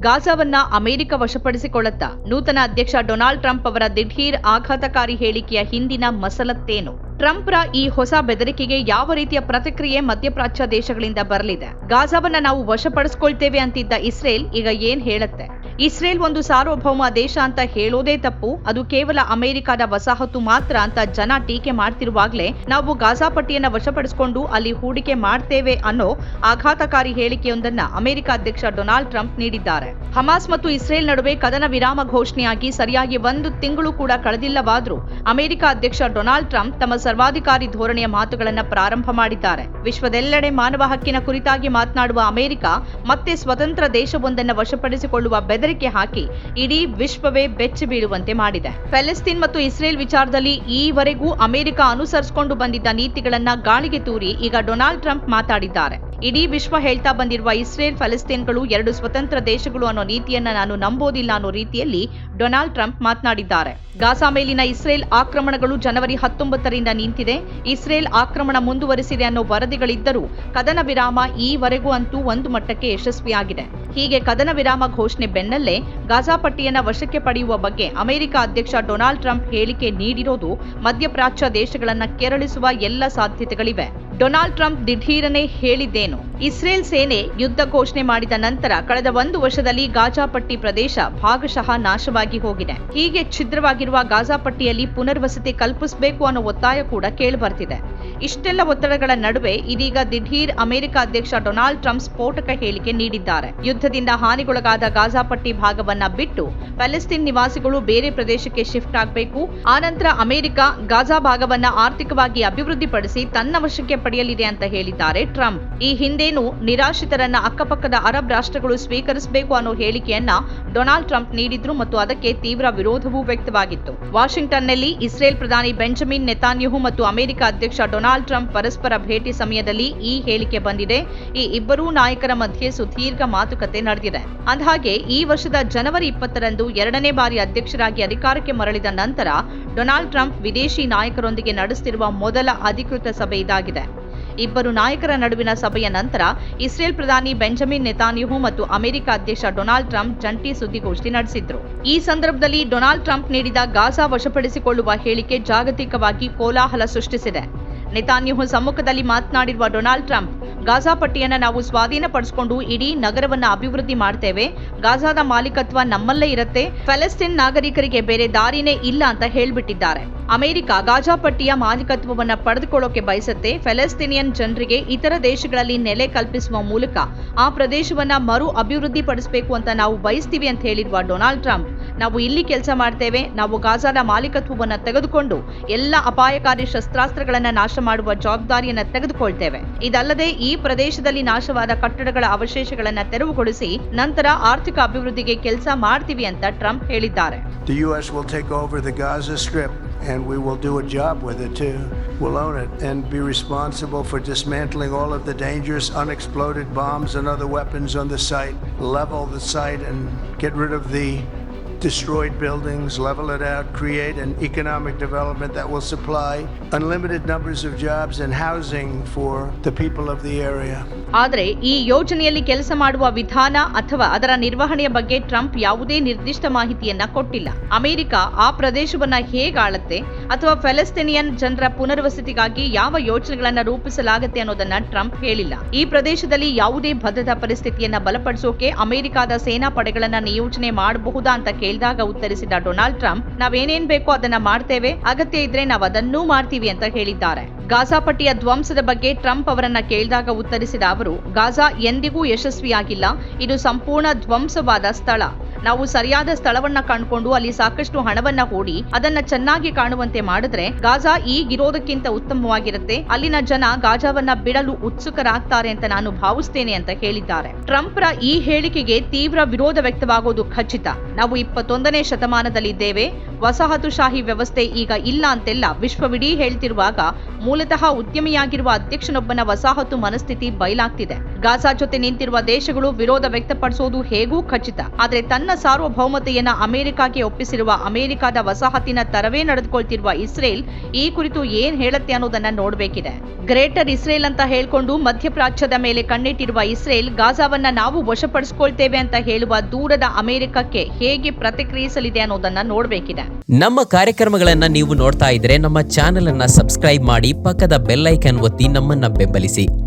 ಗಾಜಾವನ್ನ America ವಶಪಡಿಸಿಕೊಳ್ಳುತ್ತಾ ನೂತನ ಅಧ್ಯಕ್ಷ Donald Trump ಅವರ ದಿಢೀರ್ ಆಘಾತಕಾರಿ ಹೇಳಿಕೆಯ ಹಿಂದಿನ ಮಸಲತ್ತೇನು? ಟ್ರಂಪ್ರ ಈ ಹೊಸ ಬೆದರಿಕೆಗೆ ಯಾವ ರೀತಿಯ ಪ್ರತಿಕ್ರಿಯೆ ಮಧ್ಯಪ್ರಾಚ್ಯ ದೇಶಗಳಿಂದ ಬರಲಿದೆ? ಗಾಜಾವನ್ನ ನಾವು ವಶಪಡಿಸಿಕೊಳ್ತೇವೆ ಅಂತಿದ್ದ ಇಸ್ರೇಲ್ ಈಗ ಏನ್ ಹೇಳುತ್ತೆ? ಇಸ್ರೇಲ್ ಒಂದು ಸಾರ್ವಭೌಮ ದೇಶ ಅಂತ ಹೇಳೋದೇ ತಪ್ಪು. ಅದು ಕೇವಲ ಅಮೆರಿಕದ ವಸಾಹತು ಮಾತ್ರ ಅಂತ ಜನ ಟೀಕೆ ಮಾಡ್ತಿರುವಾಗಲೇ ನಾವು ಗಾಜಾ ಪಟ್ಟಿಯನ್ನ ವಶಪಡಿಸಿಕೊಂಡು ಅಲ್ಲಿ ಹೂಡಿಕೆ ಮಾಡ್ತೇವೆ ಅನ್ನೋ ಆಘಾತಕಾರಿ ಹೇಳಿಕೆಯೊಂದನ್ನ ಅಮೆರಿಕ ಅಧ್ಯಕ್ಷ ಡೊನಾಲ್ಡ್ ಟ್ರಂಪ್ ನೀಡಿದ್ದಾರೆ. ಹಮಾಸ್ ಮತ್ತು ಇಸ್ರೇಲ್ ನಡುವೆ ಕದನ ವಿರಾಮ ಘೋಷಣೆಯಾಗಿ ಸರಿಯಾಗಿ ಒಂದು ತಿಂಗಳು ಕೂಡ ಕಳೆದಿಲ್ಲವಾದರೂ ಅಮೆರಿಕ ಅಧ್ಯಕ್ಷ ಡೊನಾಲ್ಡ್ ಟ್ರಂಪ್ ತಮ್ಮ ಸರ್ವಾಧಿಕಾರಿ ಧೋರಣೆಯ ಮಾತುಗಳನ್ನು ಪ್ರಾರಂಭ ಮಾಡಿದ್ದಾರೆ. ವಿಶ್ವದೆಲ್ಲೆಡೆ ಮಾನವ ಹಕ್ಕಿನ ಕುರಿತಾಗಿ ಮಾತನಾಡುವ ಅಮೆರಿಕ ಮತ್ತೆ ಸ್ವತಂತ್ರ ದೇಶವೊಂದನ್ನು ವಶಪಡಿಸಿಕೊಳ್ಳುವ ಬೆದರಿಕೆ ಹಾಕಿ ಇಡೀ ವಿಶ್ವವೇ ಬೆಚ್ಚಿ ಬೀಳುವಂತೆ ಮಾಡಿದೆ. ಫೆಲೆಸ್ತೀನ್ ಮತ್ತು ಇಸ್ರೇಲ್ ವಿಚಾರದಲ್ಲಿ ಈವರೆಗೂ ಅಮೆರಿಕ ಅನುಸರಿಸಿಕೊಂಡು ಬಂದಿದ್ದ ನೀತಿಗಳನ್ನ ಗಾಳಿಗೆ ತೂರಿ ಈಗ ಡೊನಾಲ್ಡ್ ಟ್ರಂಪ್ ಮಾತಾಡಿದ್ದಾರೆ. ಇಡೀ ವಿಶ್ವ ಹೇಳ್ತಾ ಬಂದಿರುವ ಇಸ್ರೇಲ್ ಫಲಸ್ತೀನ್ಗಳು ಎರಡು ಸ್ವತಂತ್ರ ದೇಶಗಳು ಅನ್ನೋ ನೀತಿಯನ್ನ ನಾನು ನಂಬೋದಿಲ್ಲ ಅನ್ನೋ ರೀತಿಯಲ್ಲಿ ಡೊನಾಲ್ಡ್ ಟ್ರಂಪ್ ಮಾತನಾಡಿದ್ದಾರೆ. ಗಾಸಾ ಮೇಲಿನ ಇಸ್ರೇಲ್ ಆಕ್ರಮಣಗಳು ಜನವರಿ ಹತ್ತೊಂಬತ್ತರಿಂದ ನಿಂತಿದೆ. ಇಸ್ರೇಲ್ ಆಕ್ರಮಣ ಮುಂದುವರಿಸಿದೆ ಅನ್ನೋ ವರದಿಗಳಿದ್ದರೂ ಕದನ ವಿರಾಮ ಈವರೆಗೂ ಅಂತೂ ಒಂದು ಮಟ್ಟಕ್ಕೆ ಯಶಸ್ವಿಯಾಗಿದೆ. ಹೀಗೆ ಕದನ ವಿರಾಮ ಘೋಷಣೆ ಬೆನ್ನಲ್ಲೇ ಗಾಜಾ ಪಟ್ಟಿಯನ್ನ ವಶಕ್ಕೆ ಪಡೆಯುವ ಬಗ್ಗೆ ಅಮೆರಿಕ ಅಧ್ಯಕ್ಷ ಡೊನಾಲ್ಡ್ ಟ್ರಂಪ್ ಹೇಳಿಕೆ ನೀಡಿರೋದು ಮಧ್ಯಪ್ರಾಚ್ಯ ದೇಶಗಳನ್ನ ಕೆರಳಿಸುವ ಎಲ್ಲ ಸಾಧ್ಯತೆಗಳಿವೆ. ಡೊನಾಲ್ಡ್ ಟ್ರಂಪ್ ದಿಢೀರನೆ ಹೇಳಿದ್ದೇನು. ಇಸ್ರೇಲ್ ಸೇನೆ ಯುದ್ಧ ಘೋಷಣೆ ಮಾಡಿದ ನಂತರ ಕಳೆದ ಒಂದು ವರ್ಷದಲ್ಲಿ ಗಾಜಾ ಪಟ್ಟಿ ಪ್ರದೇಶ ಭಾಗಶಃ ನಾಶವಾಗಿ ಹೋಗಿದೆ. ಹೀಗೆ ಛಿದ್ರವಾಗಿರುವ ಗಾಜಾ ಪಟ್ಟಿಯಲ್ಲಿ ಪುನರ್ವಸತಿ ಕಲ್ಪಿಸಬೇಕು ಅನ್ನೋ ಒತ್ತಾಯ ಕೂಡ ಕೇಳಿಬರ್ತಿದೆ. ಇಷ್ಟೆಲ್ಲ ಒತ್ತಡಗಳ ನಡುವೆ ಇದೀಗ ದಿಢೀರ್ ಅಮೆರಿಕ ಅಧ್ಯಕ್ಷ ಡೊನಾಲ್ಡ್ ಟ್ರಂಪ್ ಸ್ಫೋಟಕ ಹೇಳಿಕೆ ನೀಡಿದ್ದಾರೆ. ಯುದ್ಧದಿಂದ ಹಾನಿಗೊಳಗಾದ ಗಾಜಾ ಪಟ್ಟಿ ಭಾಗವನ್ನ ಬಿಟ್ಟು ಪ್ಯಾಲೆಸ್ತೀನ್ ನಿವಾಸಿಗಳು ಬೇರೆ ಪ್ರದೇಶಕ್ಕೆ ಶಿಫ್ಟ್ ಆಗಬೇಕು. ಆನಂತರ ಅಮೆರಿಕ ಗಾಜಾ ಭಾಗವನ್ನ ಆರ್ಥಿಕವಾಗಿ ಅಭಿವೃದ್ಧಿಪಡಿಸಿ ತನ್ನ ವಶಕ್ಕೆ ಪಡೆಯಲಿದೆ ಅಂತ ಹೇಳಿದ್ದಾರೆ ಟ್ರಂಪ್. ಈ ಹಿಂದೇನು ನಿರಾಶ್ರಿತರನ್ನ ಅಕ್ಕಪಕ್ಕದ ಅರಬ್ ರಾಷ್ಟ್ರಗಳು ಸ್ವೀಕರಿಸಬೇಕು ಅನ್ನೋ ಹೇಳಿಕೆಯನ್ನ ಡೊನಾಲ್ಡ್ ಟ್ರಂಪ್ ನೀಡಿದ್ರು ಮತ್ತು ಅದಕ್ಕೆ ತೀವ್ರ ವಿರೋಧವೂ ವ್ಯಕ್ತವಾಗಿತ್ತು. ವಾಷಿಂಗ್ಟನ್ನಲ್ಲಿ ಇಸ್ರೇಲ್ ಪ್ರಧಾನಿ ಬೆಂಜಮಿನ್ ನೆತಾನ್ಯಹು ಮತ್ತು ಅಮೆರಿಕ ಅಧ್ಯಕ್ಷ ಡೊನಾಲ್ಡ್ ಟ್ರಂಪ್ ಪರಸ್ಪರ ಭೇಟಿ ಸಮಯದಲ್ಲಿ ಈ ಹೇಳಿಕೆ ಬಂದಿದೆ. ಈ ಇಬ್ಬರೂ ನಾಯಕರ ಮಧ್ಯೆ ಸುದೀರ್ಘ ಮಾತುಕತೆ ನಡೆದಿದೆ. ಅಂದಹಾಗೆ, ಈ ವರ್ಷದ ಜನವರಿ ಇಪ್ಪತ್ತರಂದು ಎರಡನೇ ಬಾರಿ ಅಧ್ಯಕ್ಷರಾಗಿ ಅಧಿಕಾರಕ್ಕೆ ಮರಳಿದ ನಂತರ ಡೊನಾಲ್ಡ್ ಟ್ರಂಪ್ ವಿದೇಶಿ ನಾಯಕರೊಂದಿಗೆ ನಡೆಸುತ್ತಿರುವ ಮೊದಲ ಅಧಿಕೃತ ಸಭೆ ಇದಾಗಿದೆ. ಇಬ್ಬರು ನಾಯಕರ ನಡುವಿನ ಸಭೆಯ ನಂತರ ಇಸ್ರೇಲ್ ಪ್ರಧಾನಿ ಬೆಂಜಮಿನ್ ನೆತಾನ್ಯಹು ಮತ್ತು ಅಮೆರಿಕ ಅಧ್ಯಕ್ಷ ಡೊನಾಲ್ಡ್ ಟ್ರಂಪ್ ಜಂಟಿ ಸುದ್ದಿಗೋಷ್ಠಿ ನಡೆಸಿದ್ರು. ಈ ಸಂದರ್ಭದಲ್ಲಿ ಡೊನಾಲ್ಡ್ ಟ್ರಂಪ್ ನೀಡಿದ ಗಾಜಾ ವಶಪಡಿಸಿಕೊಳ್ಳುವ ಹೇಳಿಕೆ ಜಾಗತಿಕವಾಗಿ ಕೋಲಾಹಲ ಸೃಷ್ಟಿಸಿದೆ. ನೆತಾನ್ಯಹು ಸಮ್ಮುಖದಲ್ಲಿ ಮಾತನಾಡಿರುವ ಡೊನಾಲ್ಡ್ ಟ್ರಂಪ್ ಗಾಜಾ ಪಟ್ಟಿಯನ್ನ ನಾವು ಸ್ವಾಧೀನಪಡಿಸಿಕೊಂಡು ಇಡೀ ನಗರವನ್ನ ಅಭಿವೃದ್ಧಿ ಮಾಡ್ತೇವೆ. ಗಾಜಾದ ಮಾಲೀಕತ್ವ ನಮ್ಮಲ್ಲೇ ಇರುತ್ತೆ. ಫೆಲೆಸ್ತೀನ್ ನಾಗರಿಕರಿಗೆ ಬೇರೆ ದಾರಿನೇ ಇಲ್ಲ ಅಂತ ಹೇಳ್ಬಿಟ್ಟಿದ್ದಾರೆ. ಅಮೆರಿಕ ಗಾಜಾ ಪಟ್ಟಿಯ ಮಾಲೀಕತ್ವವನ್ನ ಪಡೆದುಕೊಳ್ಳೋಕೆ ಬಯಸುತ್ತೆ. ಫೆಲೆಸ್ತೀನಿಯನ್ ಜನರಿಗೆ ಇತರ ದೇಶಗಳಲ್ಲಿ ನೆಲೆ ಕಲ್ಪಿಸುವ ಮೂಲಕ ಆ ಪ್ರದೇಶವನ್ನ ಮರು ಅಭಿವೃದ್ಧಿ ಪಡಿಸಬೇಕು ಅಂತ ನಾವು ಬಯಸ್ತೀವಿ ಅಂತ ಹೇಳಿರುವ ಡೊನಾಲ್ಡ್ ಟ್ರಂಪ್ ನಾವು ಇಲ್ಲಿ ಕೆಲಸ ಮಾಡ್ತೇವೆ ನಾವು ಗಾಜಾದ ಮಾಲೀಕತ್ವವನ್ನು ತೆಗೆದುಕೊಂಡು ಎಲ್ಲ ಅಪಾಯಕಾರಿ ಶಸ್ತ್ರಾಸ್ತ್ರಗಳನ್ನು ನಾಶ ಮಾಡುವ ಜವಾಬ್ದಾರಿಯನ್ನು ತೆಗೆದುಕೊಳ್ತೇವೆ ಇದಲ್ಲದೆ ಈ ಪ್ರದೇಶದಲ್ಲಿ ನಾಶವಾದ ಕಟ್ಟಡಗಳ ಅವಶೇಷಗಳನ್ನು ತೆರವುಗೊಳಿಸಿ ನಂತರ ಆರ್ಥಿಕ ಅಭಿವೃದ್ಧಿಗೆ ಕೆಲಸ ಮಾಡ್ತೀವಿ ಅಂತ ಟ್ರಂಪ್ ಹೇಳಿದ್ದಾರೆ and we will do a job with it too. We'll own it and be responsible for dismantling all of the dangerous unexploded bombs and other weapons on the site, level the site and get rid of the destroyed buildings, level it out, create an economic development that will supply unlimited numbers of jobs and housing for the people of the area. ಆದರೆ ಈ ಯೋಜನೆಯಲ್ಲಿ ಕೆಲಸ ಮಾಡುವ ವಿಧಾನ ಅಥವಾ ಅದರ ನಿರ್ವಹಣೆಯ ಬಗ್ಗೆ ಟ್ರಂಪ್ ಯಾವುದೇ ನಿರ್ದಿಷ್ಟ ಮಾಹಿತಿಯನ್ನ ಕೊಟ್ಟಿಲ್ಲ ಅಮೆರಿಕ ಆ ಪ್ರದೇಶವನ್ನ ಹೇಗಾಳತ್ತೆ ಅಥವಾ ಫೆಲೆಸ್ತೀನಿಯನ್ ಜನರ ಪುನರ್ವಸತಿಗಾಗಿ ಯಾವ ಯೋಜನೆಗಳನ್ನ ರೂಪಿಸಲಾಗುತ್ತೆ ಅನ್ನೋದನ್ನ ಟ್ರಂಪ್ ಹೇಳಿಲ್ಲ ಈ ಪ್ರದೇಶದಲ್ಲಿ ಯಾವುದೇ ಭದ್ರತಾ ಪರಿಸ್ಥಿತಿಯನ್ನ ಬಲಪಡಿಸೋಕೆ ಅಮೆರಿಕದ ಸೇನಾ ಪಡೆಗಳನ್ನ ನಿಯೋಜನೆ ಮಾಡಬಹುದಾ ಅಂತ ಕೇಳಿದಾಗ ಉತ್ತರಿಸಿದ ಡೊನಾಲ್ಡ್ ಟ್ರಂಪ್, ನಾವೇನೇನ್ ಬೇಕೋ ಅದನ್ನ ಮಾಡ್ತೇವೆ. ಅಗತ್ಯ ಇದ್ರೆ ನಾವು ಅದನ್ನೂ ಮಾಡ್ತೀವಿ ಅಂತ ಹೇಳಿದ್ದಾರೆ. ಗಾಜಾ ಪಟ್ಟಿಯ ಧ್ವಂಸದ ಬಗ್ಗೆ ಟ್ರಂಪ್ ಅವರನ್ನ ಕೇಳಿದಾಗ ಉತ್ತರಿಸಿದ ಅವರು, ಗಾಜಾ ಎಂದಿಗೂ ಯಶಸ್ವಿಯಾಗಿಲ್ಲ. ಇದು ಸಂಪೂರ್ಣ ಧ್ವಂಸವಾದ ಸ್ಥಳ. ನಾವು ಸರಿಯಾದ ಸ್ಥಳವನ್ನ ಕಂಡುಕೊಂಡು ಅಲ್ಲಿ ಸಾಕಷ್ಟು ಹಣವನ್ನ ಹೂಡಿ ಅದನ್ನ ಚೆನ್ನಾಗಿ ಕಾಣುವಂತೆ ಮಾಡಿದ್ರೆ ಗಾಜಾ ಈಗಿರೋದಕ್ಕಿಂತ ಉತ್ತಮವಾಗಿರುತ್ತೆ. ಅಲ್ಲಿನ ಜನ ಗಾಜಾವನ್ನ ಬಿಡಲು ಉತ್ಸುಕರಾಗ್ತಾರೆ ಅಂತ ನಾನು ಭಾವಿಸ್ತೇನೆ ಅಂತ ಹೇಳಿದ್ದಾರೆ. ಟ್ರಂಪ್ರ ಈ ಹೇಳಿಕೆಗೆ ತೀವ್ರ ವಿರೋಧ ವ್ಯಕ್ತವಾಗೋದು ಖಚಿತ. ನಾವು ಇಪ್ಪತ್ತೊಂದನೇ ಶತಮಾನದಲ್ಲಿದ್ದೇವೆ. ವಸಾಹತುಶಾಹಿ ವ್ಯವಸ್ಥೆ ಈಗ ಇಲ್ಲ ಅಂತೆಲ್ಲ ವಿಶ್ವವಿಡೀ ಹೇಳ್ತಿರುವಾಗ ಮೂಲತಃ ಉದ್ಯಮಿಯಾಗಿರುವ ಅಧ್ಯಕ್ಷನೊಬ್ಬನ ವಸಾಹತು ಮನಸ್ಥಿತಿ ಬಯಲಾಗ್ತಿದೆ. ಗಾಜಾ ಜೊತೆ ನಿಂತಿರುವ ದೇಶಗಳು ವಿರೋಧ ವ್ಯಕ್ತಪಡಿಸೋದು ಹೇಗೂ ಖಚಿತ. ಆದ್ರೆ ತನ್ನ ಸಾರ್ವಭೌಮತೆಯನ್ನ ಅಮೆರಿಕಾಗೆ ಒಪ್ಪಿಸಿರುವ ಅಮೆರಿಕದ ವಸಾಹತಿನ ತರವೇ ನಡೆದುಕೊಳ್ತಿರುವ ಇಸ್ರೇಲ್ ಈ ಕುರಿತು ಏನ್ ಹೇಳುತ್ತೆ ಅನ್ನೋದನ್ನ ನೋಡಬೇಕಿದೆ. ಗ್ರೇಟರ್ ಇಸ್ರೇಲ್ ಅಂತ ಹೇಳ್ಕೊಂಡು ಮಧ್ಯಪ್ರಾಚ್ಯದ ಮೇಲೆ ಕಣ್ಣಿಟ್ಟಿರುವ ಇಸ್ರೇಲ್ ಗಾಜಾವನ್ನ ನಾವು ವಶಪಡಿಸಿಕೊಳ್ತೇವೆ ಅಂತ ಹೇಳುವ ದೂರದ ಅಮೆರಿಕಕ್ಕೆ ಹೇಗೆ ಪ್ರತಿಕ್ರಿಯಿಸಲಿದೆ ಅನ್ನೋದನ್ನ ನೋಡಬೇಕಿದೆ. ನಮ್ಮ ಕಾರ್ಯಕ್ರಮಗಳನ್ನ ನೀವು ನೋಡ್ತಾ ಇದ್ರೆ ನಮ್ಮ ಚಾನೆಲ್ ಅನ್ನ ಸಬ್ಸ್ಕ್ರೈಬ್ ಮಾಡಿ ಪಕ್ಕದ ಬೆಲ್ ಐಕನ್ ಒತ್ತಿ ನಮ್ಮನ್ನ ಬೆಂಬಲಿಸಿ.